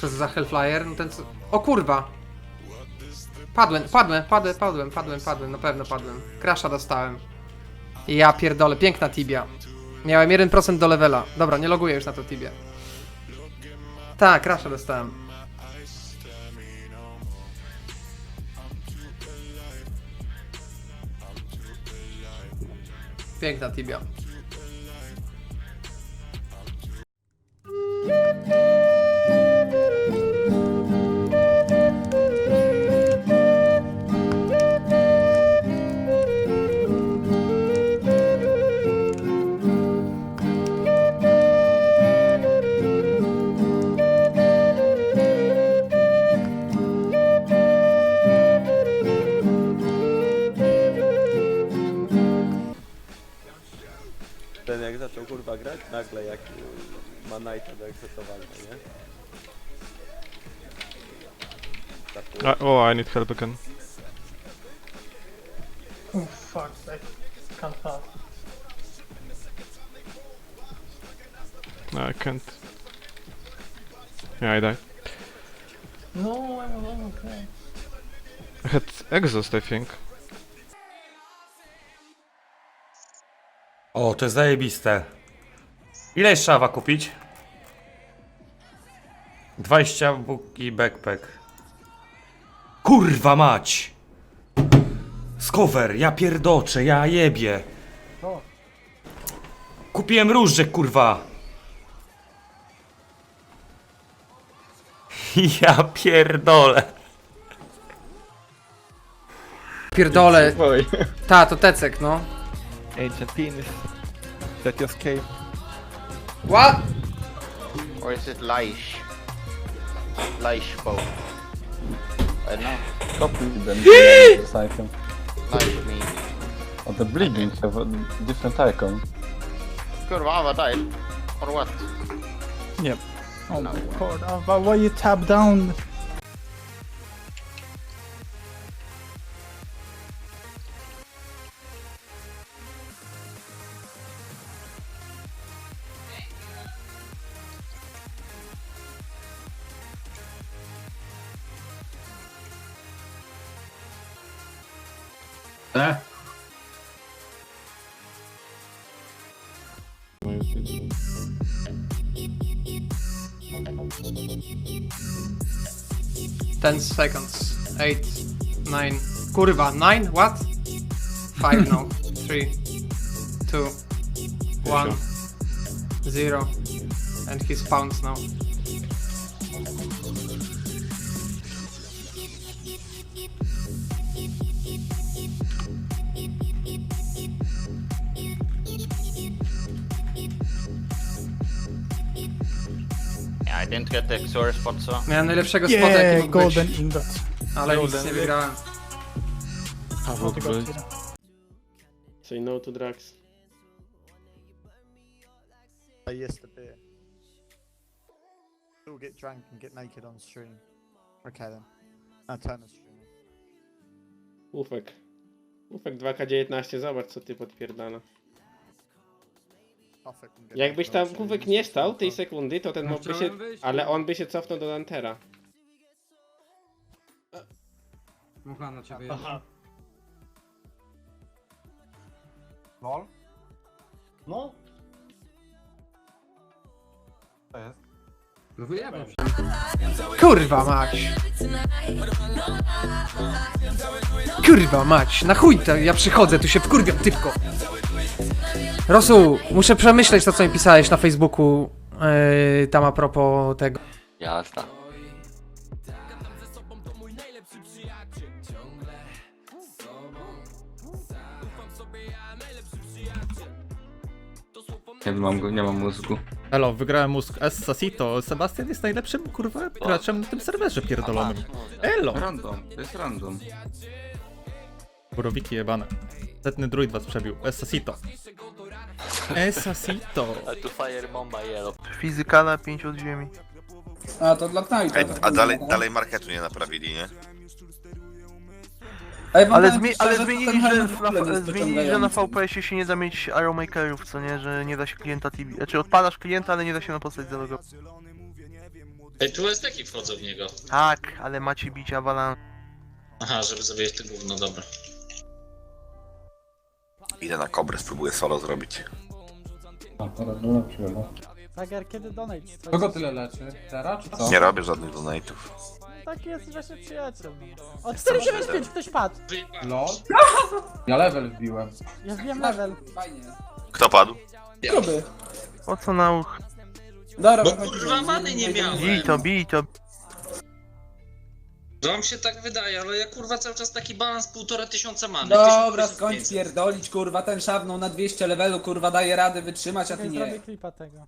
To za Hellflyer? No ten co... O kurwa! Padłem, padłem, padłem, padłem, padłem, padłem, na pewno padłem. Crasha dostałem. Ja pierdolę, piękna tibia. Miałem 1% do levela. Dobra, nie loguję już na to tibie. Tak, crasha dostałem. Piękna tibia. Zaczął kurwa grać, nagle jak y, ma Knighta do nie? Tak, Uh, oh, I need help again. Oh fuck, I can't pass. No, I can't. Yeah, I died. No, I'm alone, okay. I had exhaust, I think. O, to jest zajebiste. Ile jest szawa kupić? 20 book i backpack. Kurwa mać! Skover, ja pierdoczę, ja jebie. Kupiłem różdżek, kurwa. Ja pierdolę. Pierdolę. Oj. Ta, to tecek, no. Ancient penis. That just came. What? Or is it Laish? Laish bow. I don't know. Copy them this icon. Laish maybe. Oh, the Brigand have a different icon. Kurva, Ava died. Or what? Yep. Oh my god, Alva, why you tap down? Ten seconds. Eight, nine. Kurwa, nine? What? Five now. Three, two, one, zero. And he's spawns now. I didn't get the XOR spot, so. Miałem najlepszego spota, jaki Yeah, mógł golden być, ingot. ale nic nie wygrałem. What you got here? Say no to drugs. Yes, the beer. Still get drunk and get naked on stream. Okay then. I'll turn the stream. Ufek. Ufek 2K19, zobacz co ty podpierdala. Jakbyś tam. Ufek nie stał tej sekundy, to ten No mógłby się... chciałem wyjść. Ale on by się cofnął do Dantera. Mucha na ciebie. Aha. Lol? No? To jest? No wyjebał się. Kurwa mać! Kurwa mać! Na chuj to ja przychodzę, tu się wkurwiam typko! Rosu, muszę przemyśleć to co mi pisałeś na Facebooku yy, tam a propos tego. Jasna. Nie mam go, nie mam mózgu. Elo, wygrałem mózg Essasito. Sebastian jest najlepszym kurwa graczem na tym serwerze pierdolonym. Elo! Random, to jest random. Borowiki jebane. Setny druid was przebił. Essasito. Essasito. To fire bomba yellow. Fizykala 5 od ziemi. A, to dla Knighta. Ej, a dalej, dalej marketu nie naprawili, nie? Ale, zmi- ale zmienili, że, na, zmienili, że na VPS-ie się nie da mieć Arrowmakerów, co nie? Że nie da się klienta TB. Znaczy odpalasz klienta, ale nie da się na postać zalogować. Ej, tu jest taki wchodzą w niego. Tak, ale macie bicia balans. Aha, żeby zabijać to gówno, dobra. Idę na kobrę, spróbuję solo zrobić. A, teraz no. Tiger, kiedy donates? Kogo tyle leczy? Teraz czy co? Nie robię żadnych donate'ów. Taki jest właśnie przyjaciel. no. O, 495, ktoś padł. LOL? Ja level wbiłem. Ja wbijam level. Fajnie. Kto padł? Gruby. Po co na uch? Dobra, Bo wychodzimy. kurwa many nie miałem. Bij to, bij to. Wam się tak wydaje, ale ja kurwa cały czas taki balans półtora tysiąca many. Dobra, 1500. skończ pierdolić, kurwa, ten szawną na 200 levelu, kurwa, daje radę wytrzymać, a ty Czekaj, zrobię nie. klipa tego.